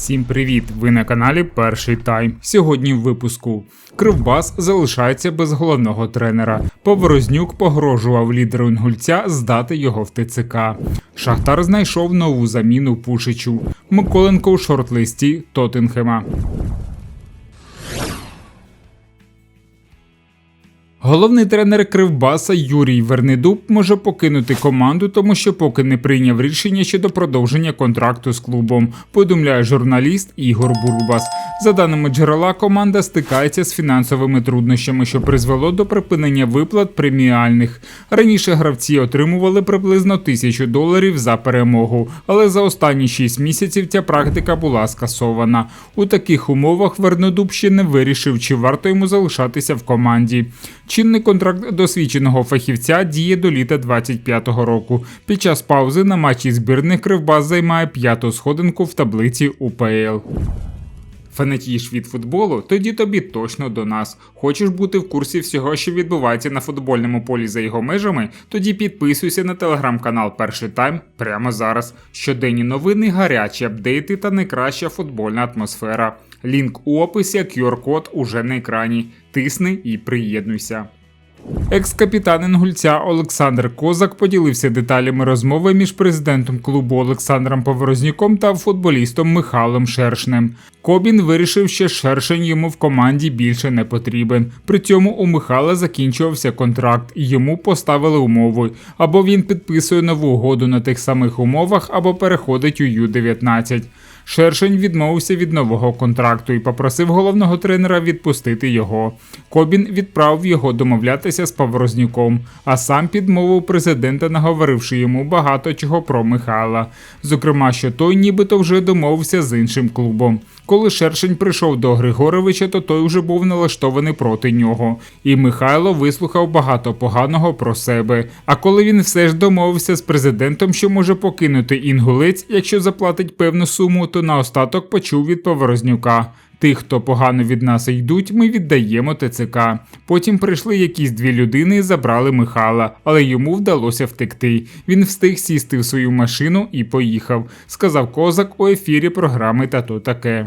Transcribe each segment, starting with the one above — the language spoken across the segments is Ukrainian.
Всім привіт! Ви на каналі Перший Тайм. Сьогодні в випуску Кривбас залишається без головного тренера. Поворознюк погрожував лідеру інгульця здати його в ТЦК. Шахтар знайшов нову заміну Пушичу. Миколенко у шорт-листі Тоттенхема. Головний тренер Кривбаса Юрій Вернедуб може покинути команду, тому що поки не прийняв рішення щодо продовження контракту з клубом. Повідомляє журналіст Ігор Бурбас. За даними джерела, команда стикається з фінансовими труднощами, що призвело до припинення виплат преміальних. Раніше гравці отримували приблизно тисячу доларів за перемогу, але за останні 6 місяців ця практика була скасована. У таких умовах Вернедуб ще не вирішив, чи варто йому залишатися в команді. Чинний контракт досвідченого фахівця діє до літа 25-го року. Під час паузи на матчі збірних Кривбас займає п'яту сходинку в таблиці УПЛ. Фанатієш від футболу? Тоді тобі точно до нас. Хочеш бути в курсі всього, що відбувається на футбольному полі за його межами? Тоді підписуйся на телеграм-канал Перший Тайм прямо зараз. Щоденні новини, гарячі апдейти та найкраща футбольна атмосфера. Лінк у описі, QR-код уже на екрані. Тисни і приєднуйся. Екс-капітан інгульця Олександр Козак поділився деталями розмови між президентом клубу Олександром Поворознюком та футболістом Михайлом Шершнем. Кобін вирішив, що Шершень йому в команді більше не потрібен. При цьому у Михайла закінчувався контракт, і йому поставили умови: або він підписує нову угоду на тих самих умовах, або переходить у Ю-19. Шершень відмовився від нового контракту і попросив головного тренера відпустити його. Кобін відправив його домовлятися з Паврознюком, а сам підмовив президента, наговоривши йому багато чого про Михайла. Зокрема, що той нібито вже домовився з іншим клубом. Коли Шершень прийшов до Григоровича, то той вже був налаштований проти нього. І Михайло вислухав багато поганого про себе. А коли він все ж домовився з президентом, що може покинути інгулець, якщо заплатить певну суму, то наостаток почув від Поворознюка. Тих, хто погано від нас йдуть, ми віддаємо ТЦК. Потім прийшли якісь дві людини і забрали Михайла, але йому вдалося втекти. Він встиг сісти в свою машину і поїхав, сказав козак у ефірі програми та то таке.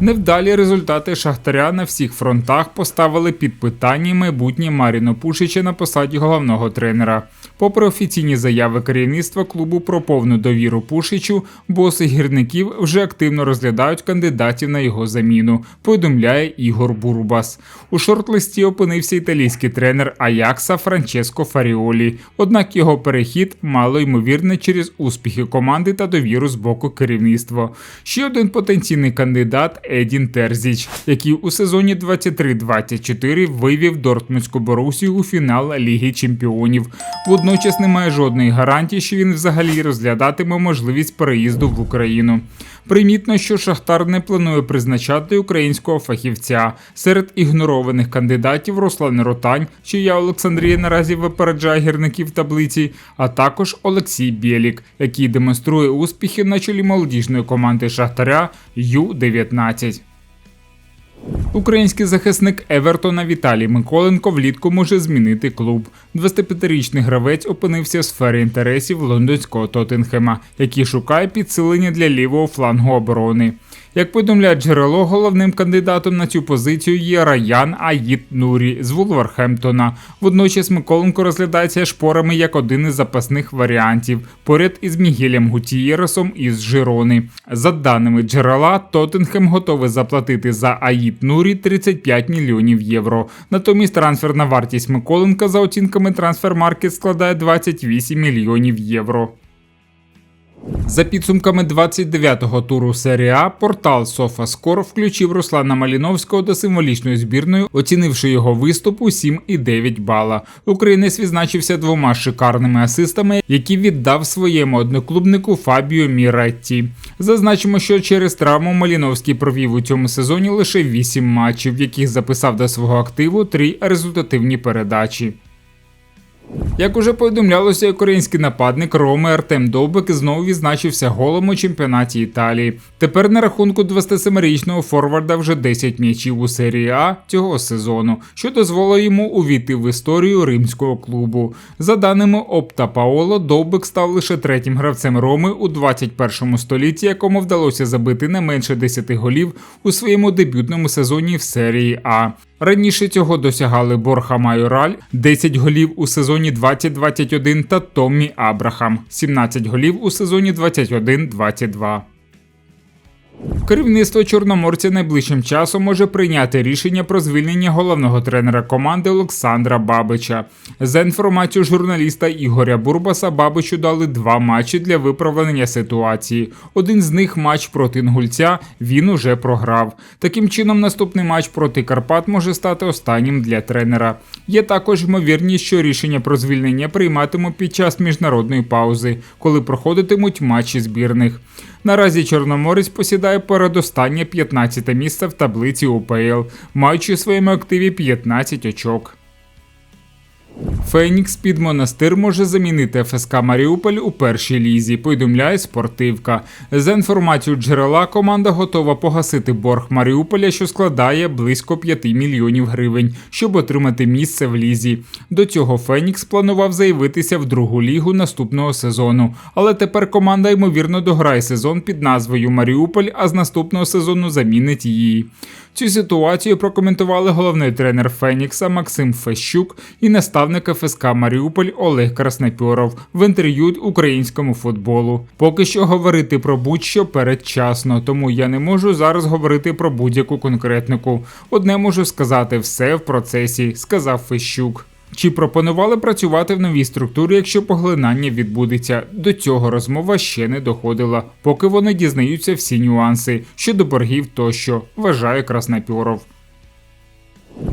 Невдалі результати Шахтаря на всіх фронтах поставили під питання майбутнє Маріно Пушича на посаді головного тренера. Попри офіційні заяви керівництва клубу про повну довіру Пушичу, боси гірників вже активно розглядають кандидатів на його заміну. Повідомляє Ігор Бурбас. У шорт-листі опинився італійський тренер Аякса Франческо Фаріолі. Однак його перехід мало ймовірне через успіхи команди та довіру з боку керівництва. Ще один потенційний кандидат Едін Терзіч, який у сезоні 23-24 вивів Дортмундську Борусію у фінал Ліги Чемпіонів. Водночас немає жодної гарантії, що він взагалі розглядатиме можливість переїзду в Україну. Примітно, що Шахтар не планує призначати українського фахівця серед ігнорованих кандидатів Руслан Ротань, чия Олександрія наразі випереджає гірників таблиці, а також Олексій Бєлік, який демонструє успіхи на чолі молодіжної команди Шахтаря Ю-19. Український захисник Евертона Віталій Миколенко влітку може змінити клуб. 25-річний гравець опинився в сфері інтересів лондонського Тоттенхема, який шукає підсилення для лівого флангу оборони. Як повідомляє джерело, головним кандидатом на цю позицію є Раян Аїд Нурі з Вулверхемптона. Водночас Миколенко розглядається шпорами як один із запасних варіантів, поряд із Мігелем Гутієресом із Жирони. За даними джерела, Тоттенхем готовий заплатити за Аїд Нурі 35 мільйонів євро. Натомість трансферна вартість Миколенка за оцінками Трансфермаркет складає 28 мільйонів євро. За підсумками 29-го туру серії А, портал SofaScore включив Руслана Маліновського до символічної збірної, оцінивши його виступ у 7,9 бала. Українець відзначився двома шикарними асистами, які віддав своєму одноклубнику Фабіо Міретті. Зазначимо, що через травму Маліновський провів у цьому сезоні лише 8 матчів, в яких записав до свого активу 3 результативні передачі. Як уже повідомлялося, український нападник Роми Артем Довбик знову відзначився голом у чемпіонаті Італії. Тепер на рахунку 27-річного форварда вже 10 м'ячів у серії А цього сезону, що дозволило йому увійти в історію римського клубу. За даними Опта Паоло, Довбик став лише третім гравцем Роми у 21 столітті, якому вдалося забити не менше 10 голів у своєму дебютному сезоні в серії А. Раніше цього досягали Борха Майораль 10 голів у сезоні 2021 та Томмі Абрахам 17 голів у сезоні 21-22. Керівництво Чорноморця найближчим часом може прийняти рішення про звільнення головного тренера команди Олександра Бабича. За інформацією журналіста Ігоря Бурбаса, Бабичу дали два матчі для виправлення ситуації. Один з них матч проти Інгульця. Він уже програв. Таким чином, наступний матч проти Карпат може стати останнім для тренера. Є також ймовірність, що рішення про звільнення прийматимуть під час міжнародної паузи, коли проходитимуть матчі збірних. Наразі Чорноморець посідає передостаннє 15 місце в таблиці УПЛ, маючи в своєму активі 15 очок. Фенікс під монастир може замінити ФСК Маріуполь у першій лізі, повідомляє спортивка. За інформацією джерела, команда готова погасити борг Маріуполя, що складає близько 5 мільйонів гривень, щоб отримати місце в лізі. До цього Фенікс планував заявитися в другу лігу наступного сезону, але тепер команда ймовірно дограє сезон під назвою Маріуполь, а з наступного сезону замінить її. Цю ситуацію прокоментували головний тренер Фенікса Максим Фещук і наставник ФСК Маріуполь Олег Краснопьоров в інтерв'ю українському футболу. Поки що говорити про будь-що передчасно, тому я не можу зараз говорити про будь-яку конкретнику. Одне можу сказати все в процесі, сказав Фещук. Чи пропонували працювати в новій структурі, якщо поглинання відбудеться? До цього розмова ще не доходила, поки вони дізнаються всі нюанси щодо боргів тощо, вважає Краснопьоров.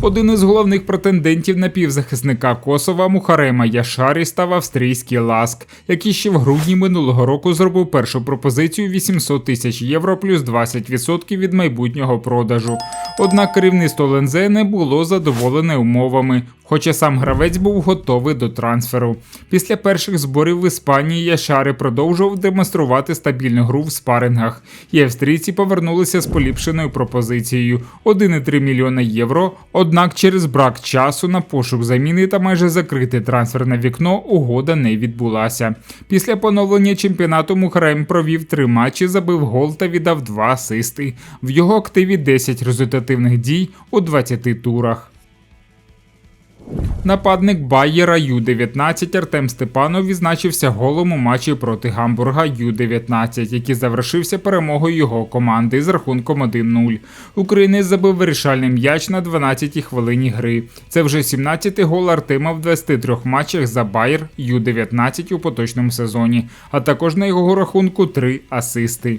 Один із головних претендентів на півзахисника Косова Мухарема Яшарі став австрійський ласк, який ще в грудні минулого року зробив першу пропозицію 800 тисяч євро плюс 20% від майбутнього продажу. Однак керівництво Лензе не було задоволене умовами, хоча сам гравець був готовий до трансферу. Після перших зборів в Іспанії Яшари продовжував демонструвати стабільну гру в спарингах, і австрійці повернулися з поліпшеною пропозицією 1,3 мільйона євро. Однак через брак часу на пошук заміни та майже закрите трансферне вікно угода не відбулася. Після поновлення чемпіонату Мухрем провів три матчі, забив гол та віддав два асисти. В його активі 10 результативних дій у 20 турах. Нападник Байєра Ю-19 Артем Степанов відзначився голом у матчі проти Гамбурга Ю-19, який завершився перемогою його команди з рахунком 1-0. Українець забив вирішальний м'яч на 12-й хвилині гри. Це вже 17-й гол Артема в 23 матчах за Байер Ю-19 у поточному сезоні, а також на його рахунку 3 асисти.